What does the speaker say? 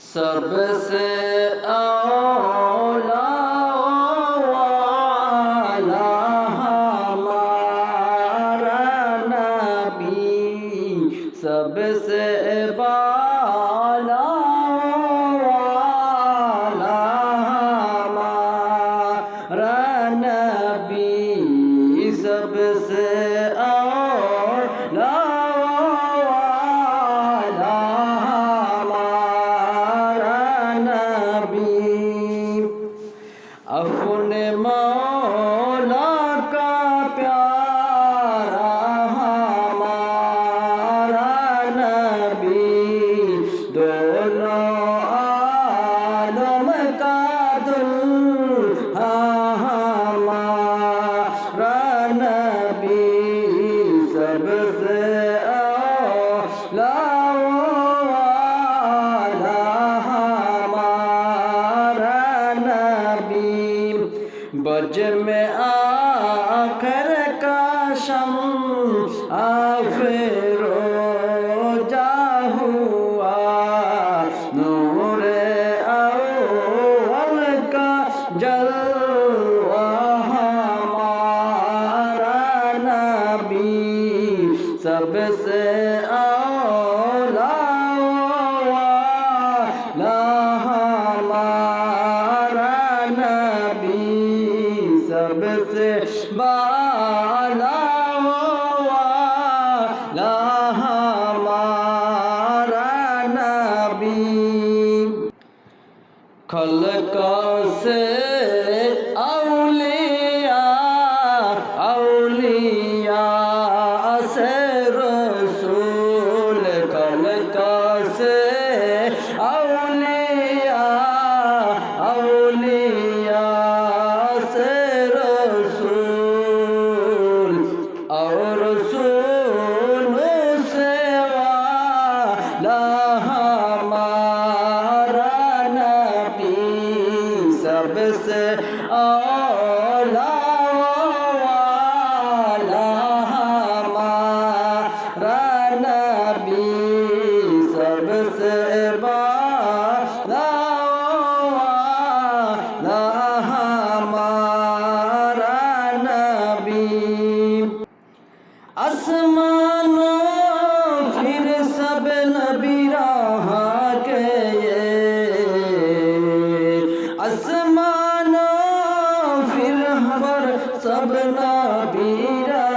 सबसे औला वाला हमारा नबी सबसे बाला दोनों आलम का दुल्हा हमारा नबी सबसे औला वाला हमारा नबी बज में आखर का शम आफरो सबसे औला वाला हमारा नबी सबसे बाला वाला हमारा नबी खलका से और रसूल से वाला हमारा नबी सबसे औला वाला हमारा नबी सबसे আসমানো ফির সব নবীরা হাকে আসমানো ফির হবর সব নবীরা